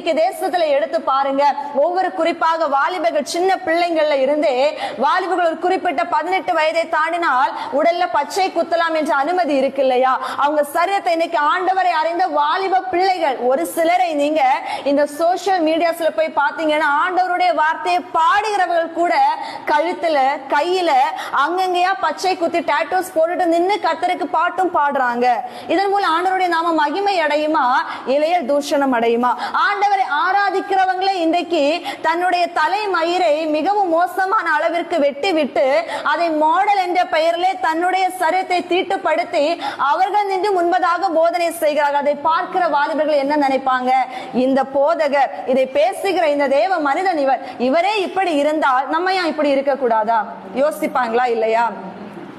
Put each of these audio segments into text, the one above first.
தேசத்துல எடுத்து பாருங்க. ஒவ்வொரு குறிப்பாக வாலிபர்கள் சின்ன பிள்ளைங்கள்ல இருந்தே வாலிபர்கள் ஒரு குறிப்பிட்ட பதினெட்டு வயதை தாண்டினால் உடல்ல பச்சை குத்தலாம் என்ற அனுமதி இருக்கு இல்லையா? அவங்க சரீரத்தை இன்னைக்கு ஆண்டவரை அறிந்த வாலிப பிள்ளைகள் ஒரு சிலரை நீங்க இந்த சோசியல் மீடியாஸ்ல போய் பாத்தீங்கன்னா ஆண்டவருடைய வார்த்தையை பாடுகிறவர்கள் கூட கழுத்துல கையில அங்கங்கேயா பச்சை குத்தி டாட்டூஸ் போட்டுட்டு நின்று கத்தருக்கு பாட்டும் பாடுறாங்க. இதன் மூலம் ஆண்டவருடைய நாம மகிமை அடையுமா? இளைய தூஷணம் அடையுமா? ஆண்ட ஆண்டவரை ஆராதிக்கிறவங்களே இன்றைக்கு தன்னுடைய தலை மயிரை மிகவும் மோசமான அளவிற்கு வெட்டி விட்டு அதை மாடல் என்ற பெயரிலே தன்னுடைய சரீரத்தை தீட்டுப்படுத்தி அவர்கள் நின்று முன்பதாக போதனை செய்கிறார்கள். அதை பார்க்கிற வாலிபர்கள் என்ன நினைப்பாங்க? இந்த போதகர் இதை பேசுகிற இந்த தேவ மனிதன் இவர். இவரே இப்படி இருந்தால் நம்ம ஏன் இப்படி இருக்க கூடாதா யோசிப்பாங்களா இல்லையா?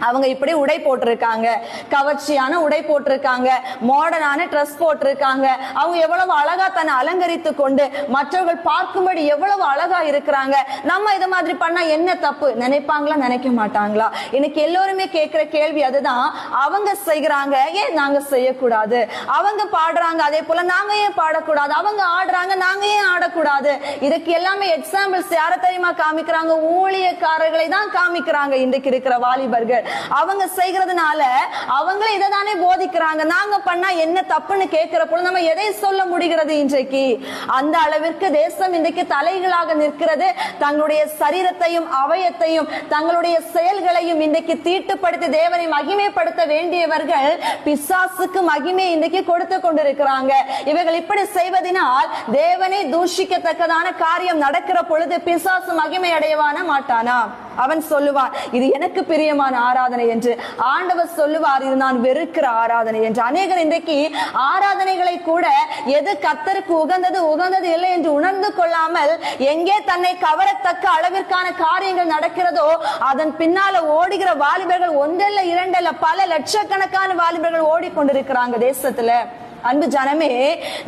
அவங்க இப்படி உடை போட்டிருக்காங்க. கவர்ச்சியான உடை போட்டிருக்காங்க. மாடர்னான ட்ரெஸ் போட்டிருக்காங்க. அவங்க எவ்வளவு அழகா தன்னை அலங்கரித்து கொண்டு மற்றவர்கள் பார்க்கும்படி எவ்வளவு அழகா இருக்கிறாங்க. நம்ம இது மாதிரி பண்ணா என்ன தப்பு? நினைப்பாங்களா? நினைக்க மாட்டாங்களா? எனக்கு எல்லோருமே கேட்கிற கேள்வி அதுதான். அவங்க செய்கிறாங்க ஏன் நாங்க செய்யக்கூடாது? அவங்க பாடுறாங்க அதே போல நாங்க ஏன் பாடக்கூடாது? அவங்க ஆடுறாங்க நாங்க ஏன் ஆடக்கூடாது? இதுக்கு எல்லாமே எக்ஸாம்பிள்ஸ் யார தெரியுமா காமிக்கிறாங்க? ஊழியக்காரர்களை தான் காமிக்கிறாங்க இன்றைக்கு இருக்கிற வாலிபர்கள். அவங்க செய்கிறதுனால அவங்களே இதை தானே போதிக்கிறாங்க. நாங்க பண்ணா என்ன தப்புன்னு கேட்கிறப்போ நம்ம எதை சொல்ல முடிகிறது இன்றைக்கு? அந்த அளவிற்கு தேசம் இன்றைக்கு தலைகளாக நிற்கிறது. தங்களுடைய சரீரத்தையும் அவயத்தையும் தங்களுடைய செயல்களையும் இன்றைக்கு தீட்டுப்படுத்தி தேவனை மகிமைப்படுத்த வேண்டியவர்கள் பிசாசுக்கு மகிமை இன்றைக்கு கொடுத்து கொண்டிருக்கிறாங்க. இவர்கள் இப்படி செய்வதனால் தேவனை தூஷிக்கத்தக்கதான காரியம் நடக்கிற பொழுது பிசாசு மகிமை அடையவான மாட்டானா? அவன் சொல்லுவான் இது எனக்கு பிரியமான ஆராதனை என்று. ஆண்டவர் சொல்லுவார் இது நான் வெறுக்கிற ஆராதனை என்று. அநேகர் இன்றைக்கு ஆராதனைகளை கூட எது கத்தருக்கு உகந்தது உகந்தது இல்லை என்று உணர்ந்து கொள்ளாமல் எங்கே தன்னை கவரத்தக்க அளவிற்கான காரியங்கள் நடக்கிறதோ அதன் பின்னால ஓடுகிற வாலிபர்கள் ஒன்றல்ல இரண்டல்ல பல லட்சக்கணக்கான வாலிபர்கள் ஓடிக்கொண்டிருக்கிறாங்க தேசத்துல. அன்பு ஜனமே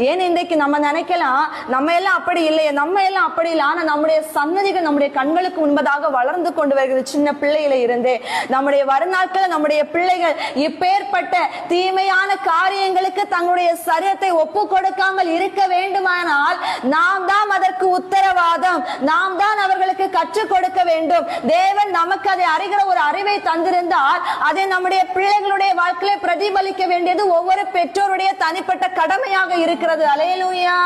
ஏன் இன்றைக்கு நம்ம நினைக்கலாம் நம்ம எல்லாம் அப்படி இல்லையே நம்ம எல்லாம் அப்படி இல்லை ஆனா நம்முடைய சன்னதிகள் நம்முடைய கண்களுக்கு முன்பதாக வளர்ந்து கொண்டு வருகிறது. சின்ன பிள்ளையில இருந்தே நம்முடைய வருநாட்கள் நம்முடைய பிள்ளைகள் இப்பேற்பட்ட தீமையான காரியங்களுக்கு தங்களுடைய சரீரத்தை ஒப்பு கொடுக்காமல் இருக்க வேண்டுமானால் நாம் தான் அதற்கு உத்தரவாதம். நாம் தான் அவர்களுக்கு கற்றுக் கொடுக்க வேண்டும். தேவன் நமக்கு அதை அறிகிற ஒரு அறிவை தந்திருந்தால் அதை நம்முடைய பிள்ளைகளுடைய வாழ்க்கையில பிரதிபலிக்க வேண்டியது ஒவ்வொரு பெற்றோருடைய தனிப்பட்ட கடமையாக இருக்கிறது. அலையலூயா